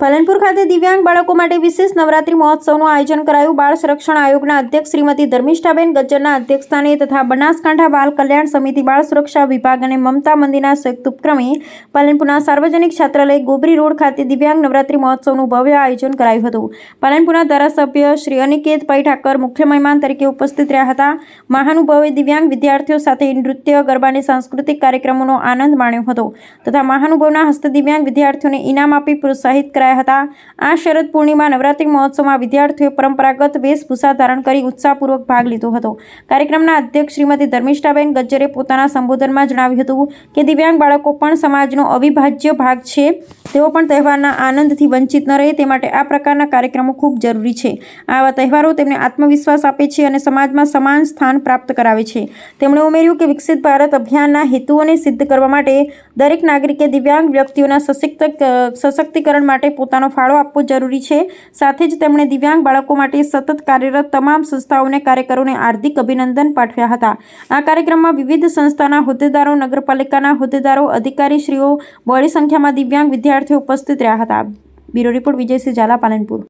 પાલનપુર ખાતે દિવ્યાંગ બાળકો માટે વિશેષ નવરાત્રી મહોત્સવનું આયોજન કરાયું. બાળ સંરક્ષણ આયોગના અધ્યક્ષ શ્રીમતી ધર્મિષ્ઠાબેન ગજ્જરના અધ્યક્ષસ્થાને તથા બનાસકાંઠા બાલ કલ્યાણ સમિતિ બાળ સુરક્ષા વિભાગ અને મમતા મંદિરના સંયુક્ત ઉપક્રમે પાલનપુરના સાર્વજનિક છાત્રાલય ગોબરી રોડ ખાતે દિવ્યાંગ નવરાત્રી મહોત્સવનું ભવ્ય આયોજન કરાયું હતું. પાલનપુરના ધારાસભ્ય શ્રી અનિકેત પೈ ઠાકર મુખ્ય મહેમાન તરીકે ઉપસ્થિત રહ્યા હતા. મહાનુભાવે દિવ્યાંગ વિદ્યાર્થીઓ સાથે નૃત્ય ગરબાની સાંસ્કૃતિક કાર્યક્રમોનો આનંદ માણ્યો હતો તથા મહાનુભાવના હસ્તે દિવ્યાંગ વિદ્યાર્થીઓને ઇનામ આપી પ્રોત્સાહિત કરાયા હતા. આ શરદ પૂર્ણિમા નવરાત્રી મહોત્સવમાં વિદ્યાર્થીઓએ પરંપરાગત વેશભૂષા ધારણ કરી ઉત્સાહપૂર્વક ભાગ લીધો હતો. કાર્યક્રમના અધ્યક્ષ શ્રીમતી ધર્મિષ્ઠાબેન ગજ્જરે પોતાના સંબોધનમાં જણાવ્યું હતું કે, દિવ્યાંગ બાળકો પણ સમાજનો અવિભાજ્ય ભાગ છે. તેઓ પણ તહેવારના આનંદથી વંચિત ન રહે. તે માટે આ પ્રકારના કાર્યક્રમો ખૂબ જરૂરી છે. આવા તહેવારો તેમને આત્મવિશ્વાસ આપે છે અને સમાજમાં સમાન સ્થાન પ્રાપ્ત કરાવે છે. તેમણે ઉમેર્યું કે, વિકસિત ભારત અભિયાનના હેતુઓને સિદ્ધ કરવા માટે દરેક નાગરિકે દિવ્યાંગ વ્યક્તિઓના સશક્ત સશક્તિકરણ માટે પોતાનો ફાળો આપવો જરૂરી છે. સાથે જ તેમણે દિવ્યાંગ બાળકો માટે સતત કાર્યરત તમામ સંસ્થાઓને કાર્યકરોને હાર્દિક અભિનંદન પાઠવ્યા હતા. આ કાર્યક્રમમાં વિવિધ સંસ્થાના હોદ્દેદારો, નગરપાલિકાના હોદ્દેદારો, અધિકારીશ્રીઓ, બહોળી સંખ્યામાં દિવ્યાંગ વિદ્યાર્થીઓ ઉપસ્થિત રહ્યા હતા. Bureau report Vijaysinh Zala, Palanpur.